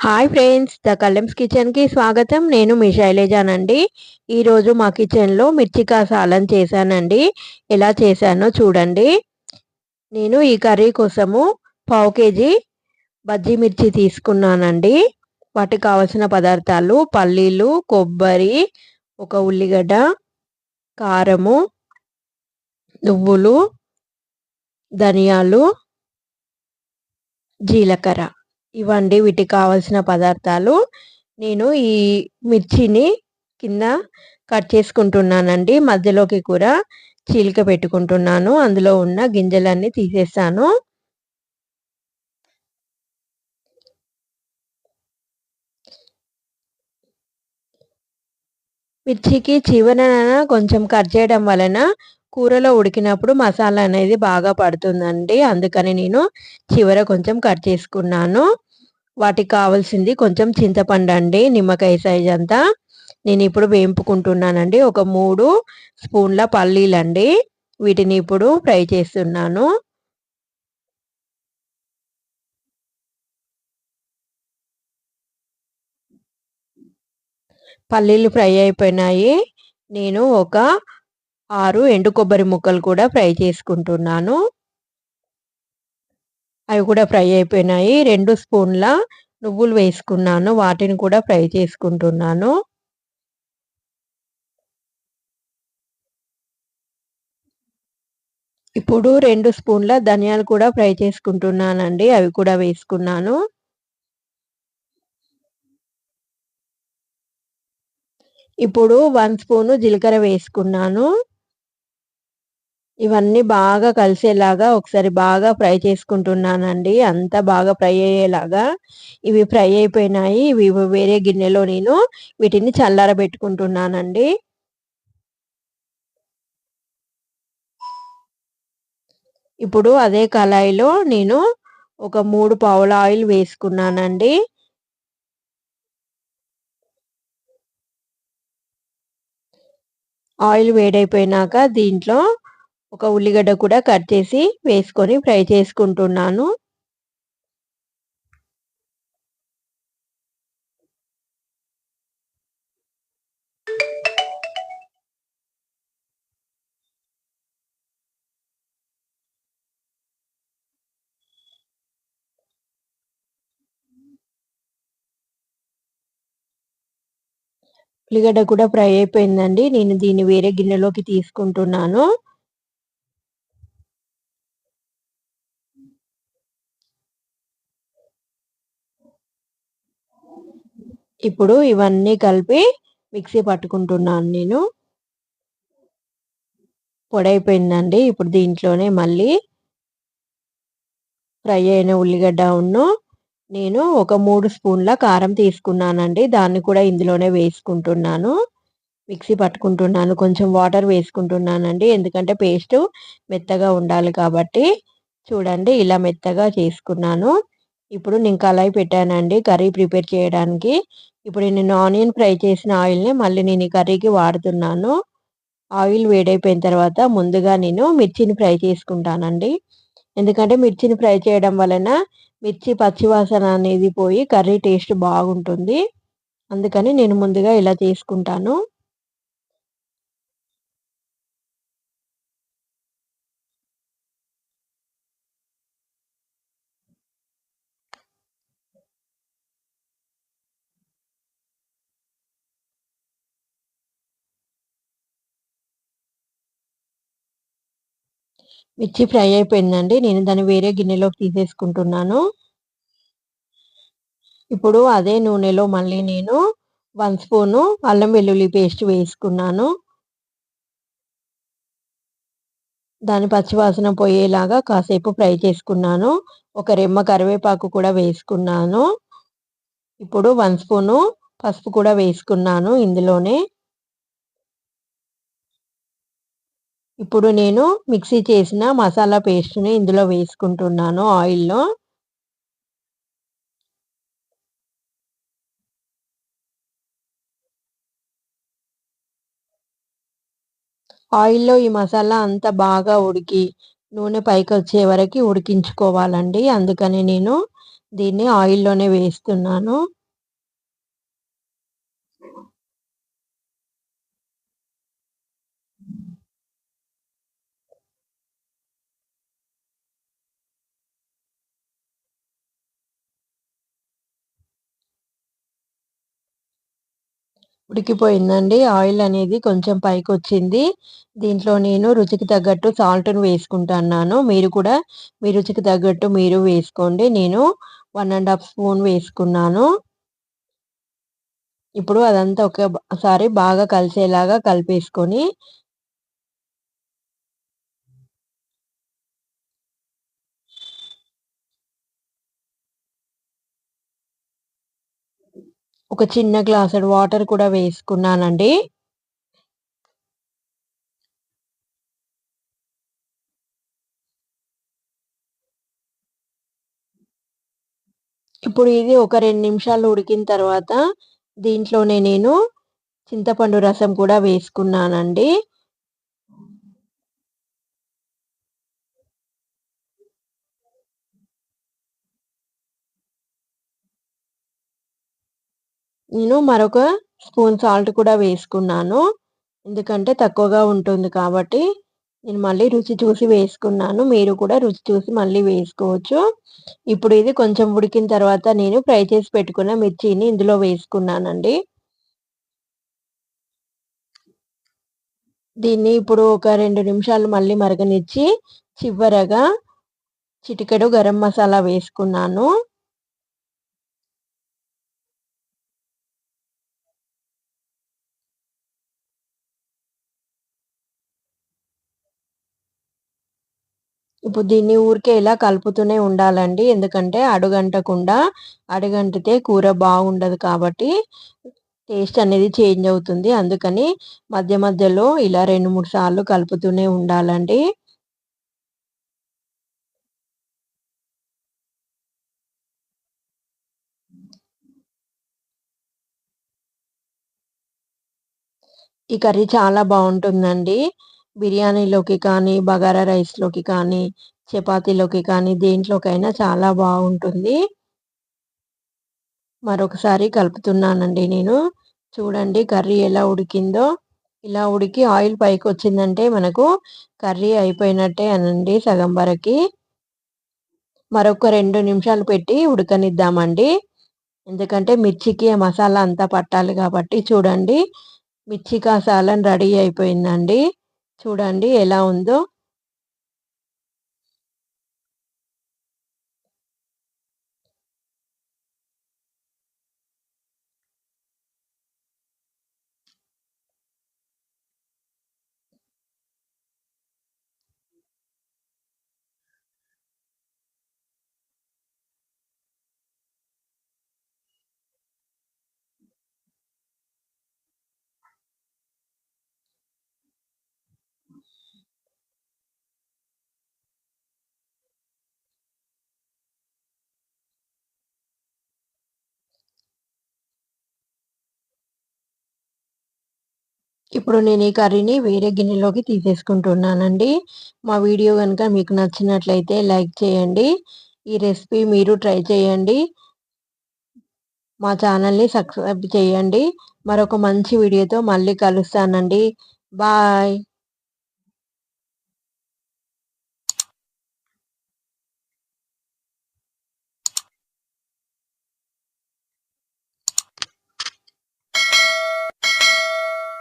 Hi friends the కలెమ్స్ కిచెన్కి స్వాగతం. నేను మీ శైలేజానండి. ఈరోజు మా కిచెన్లో మిర్చి కాసాలం చేశానండి. ఎలా చేశానో చూడండి. నేను ఈ కర్రీ కోసము పావు కేజీ బజ్జీ మిర్చి తీసుకున్నానండి. వాటికి కావలసిన పదార్థాలు పల్లీలు కొబ్బరి ఒక ఉల్లిగడ్డ కారము నువ్వులు ధనియాలు జీలకర్ర. ఇవ్వండి. వీటికి కావాల్సిన పదార్థాలు నేను ఈ మిర్చిని కింద కట్ చేసుకుంటున్నానండి. మధ్యలోకి కూడా చీలిక పెట్టుకుంటున్నాను. అందులో ఉన్న గింజలన్నీ తీసేస్తాను మిర్చికి చివరన కొంచెం కట్ చేయడం వలన కూరలో ఉడికినప్పుడు మసాలా అనేది బాగా పడుతుందండి. అందుకని నేను చివర కొంచెం కట్ చేసుకున్నాను. వాటికి కావాల్సింది కొంచెం చింతపండు అండి నిమ్మకాయ సైజ్ అంతా. నేను ఇప్పుడు వేంపుకుంటున్నానండి. ఒక మూడు స్పూన్ల పల్లీలండి. వీటిని ఇప్పుడు ఫ్రై చేస్తున్నాను. పల్లీలు ఫ్రై అయిపోయినాయి. నేను ఒక ఆరు ఎండు కొబ్బరి ముక్కలు కూడా ఫ్రై చేసుకుంటున్నాను. అవి కూడా ఫ్రై అయిపోయినాయి. రెండు స్పూన్ల నువ్వులు వేసుకున్నాను. వాటిని కూడా ఫ్రై చేసుకుంటున్నాను. ఇప్పుడు రెండు స్పూన్ల ధనియాలు కూడా ఫ్రై చేసుకుంటున్నానండి. అవి కూడా వేసుకున్నాను. ఇప్పుడు వన్ స్పూను జీలకర్ర వేసుకున్నాను. ఇవన్నీ బాగా కలిసేలాగా ఒకసారి బాగా ఫ్రై చేసుకుంటున్నానండి. అంతా బాగా ఫ్రై అయ్యేలాగా ఇవి ఫ్రై అయిపోయినాయి. ఇవి వేరే గిన్నెలో నేను వీటిని చల్లారబెట్టుకుంటున్నానండి. ఇప్పుడు అదే కళాయిలో నేను ఒక మూడు పావుల ఆయిల్ వేసుకున్నానండి. ఆయిల్ వేడైపోయినాక దీంట్లో ఒక ఉల్లిగడ్డ కూడా కట్ చేసి వేసుకొని ఫ్రై చేసుకుంటున్నాను. ఉల్లిగడ్డ కూడా ఫ్రై అయిపోయిందండి. నేను దీన్ని వేరే గిన్నెలోకి తీసుకుంటున్నాను. ఇప్పుడు ఇవన్నీ కలిపి మిక్సీ పట్టుకుంటున్నాను నేను. పొడైపోయిందండి. ఇప్పుడు దీంట్లోనే మళ్ళీ ఫ్రై అయిన ఉల్లిగడ్డ ఉన్ను నేను ఒక మూడు స్పూన్ల కారం తీసుకున్నానండి. దాన్ని కూడా ఇందులోనే వేసుకుంటున్నాను. మిక్సీ పట్టుకుంటున్నాను. కొంచెం వాటర్ వేసుకుంటున్నానండి. ఎందుకంటే పేస్ట్ మెత్తగా ఉండాలి కాబట్టి. చూడండి ఇలా మెత్తగా చేసుకున్నాను. ఇప్పుడు నేను కళాయి పెట్టానండి కర్రీ ప్రిపేర్ చేయడానికి. ఇప్పుడు నేను ఆనియన్ ఫ్రై చేసిన ఆయిల్ని మళ్ళీ నేను ఈ కర్రీకి వాడుతున్నాను. ఆయిల్ వేడైపోయిన తర్వాత ముందుగా నేను మిర్చిని ఫ్రై చేసుకుంటానండి. ఎందుకంటే మిర్చిని ఫ్రై చేయడం వలన మిర్చి పచ్చివాసన అనేది పోయి కర్రీ టేస్ట్ బాగుంటుంది. అందుకని నేను ముందుగా ఇలా చేసుకుంటాను. మిర్చి ఫ్రై అయిపోయిందండి. నేను దాన్ని వేరే గిన్నెలోకి తీసేసుకుంటున్నాను. ఇప్పుడు అదే నూనెలో మళ్ళీ నేను వన్ స్పూను అల్లం వెల్లుల్లి పేస్ట్ వేసుకున్నాను. దాని పచ్చివాసన పోయేలాగా కాసేపు ఫ్రై చేసుకున్నాను. ఒక రెమ్మ కరివేపాకు కూడా వేసుకున్నాను. ఇప్పుడు వన్ స్పూను పసుపు కూడా వేసుకున్నాను ఇందులోనే. ఇప్పుడు నేను మిక్సీ చేసిన మసాలా పేస్ట్ని ఇందులో వేసుకుంటున్నాను ఆయిల్లో. ఆయిల్లో ఈ మసాలా అంతా బాగా ఉడికి నూనె పైకి వచ్చే వరకు ఉడికించుకోవాలండి. అందుకని నేను దీన్ని ఆయిల్లోనే వేస్తున్నాను. ఉడికిపోయిందండి. ఆయిల్ అనేది కొంచెం పైకి వచ్చింది దీంట్లో నేను రుచికి తగ్గట్టు సాల్ట్ను వేసుకుంటున్నాను. మీరు కూడా మీ రుచికి తగ్గట్టు మీరు వేసుకోండి. నేను వన్ అండ్ హాఫ్ స్పూన్ వేసుకున్నాను. ఇప్పుడు అదంతా ఒకసారి బాగా కలిసేలాగా కలిపేసుకొని ఒక చిన్న గ్లాసుడు వాటర్ కూడా వేసుకున్నానండి. ఇప్పుడు ఇది ఒక రెండు నిమిషాలు ఉడికిన తర్వాత దీంట్లోనే నేను చింతపండు రసం కూడా వేసుకున్నానండి. నేను మరొక స్పూన్ సాల్ట్ కూడా వేసుకున్నాను. ఎందుకంటే తక్కువగా ఉంటుంది కాబట్టి నేను మళ్ళీ రుచి చూసి వేసుకున్నాను. మీరు కూడా రుచి చూసి మళ్ళీ వేసుకోవచ్చు. ఇప్పుడు ఇది కొంచెం ఉడికిన తర్వాత నేను ఫ్రై చేసి పెట్టుకున్న మిర్చిని ఇందులో వేసుకున్నానండి. దీన్ని ఇప్పుడు ఒక రెండు నిమిషాలు మళ్ళీ మరగనిచ్చి చివరగా చిటికెడు గరం మసాలా వేసుకున్నాను. ఇప్పుడు దీన్ని ఊరికే ఇలా కలుపుతూనే ఉండాలండి. ఎందుకంటే అడుగంటకుండా అడుగంటితే కూర బాగుండదు కాబట్టి టేస్ట్ అనేది చేంజ్ అవుతుంది. అందుకని మధ్య మధ్యలో ఇలా రెండు మూడు సార్లు కలుపుతూనే ఉండాలండి. ఈ కర్రీ చాలా బాగుంటుందండి. బిర్యానీలోకి కానీ బగారా రైస్లోకి కానీ చపాతీలోకి కానీ దేంట్లోకైనా చాలా బాగుంటుంది. మరొకసారి కలుపుతున్నానండి నేను. చూడండి కర్రీ ఎలా ఉడికిందో. ఇలా ఉడికి ఆయిల్ పైకి వచ్చిందంటే మనకు కర్రీ అయిపోయినట్టే అనండి సగం వరకు. మరొక రెండు నిమిషాలు పెట్టి ఉడకనిద్దామండి. ఎందుకంటే మిర్చికి మసాలా అంతా పట్టాలి కాబట్టి చూడండి. మిర్చి కాసాలని రెడీ అయిపోయిందండి. చూడండి ఎలా ఉందో. ఇప్పుడు నేను ఈ కర్రీని వేరే గిన్నెలోకి తీసేసుకుంటున్నానండి. మా వీడియో కనుక మీకు నచ్చినట్లయితే లైక్ చేయండి. ఈ రెసిపీ మీరు ట్రై చేయండి. మా ఛానల్ని సబ్స్క్రైబ్ చేయండి. మరొక మంచి వీడియోతో మళ్ళీ కలుస్తానండి. బాయ్.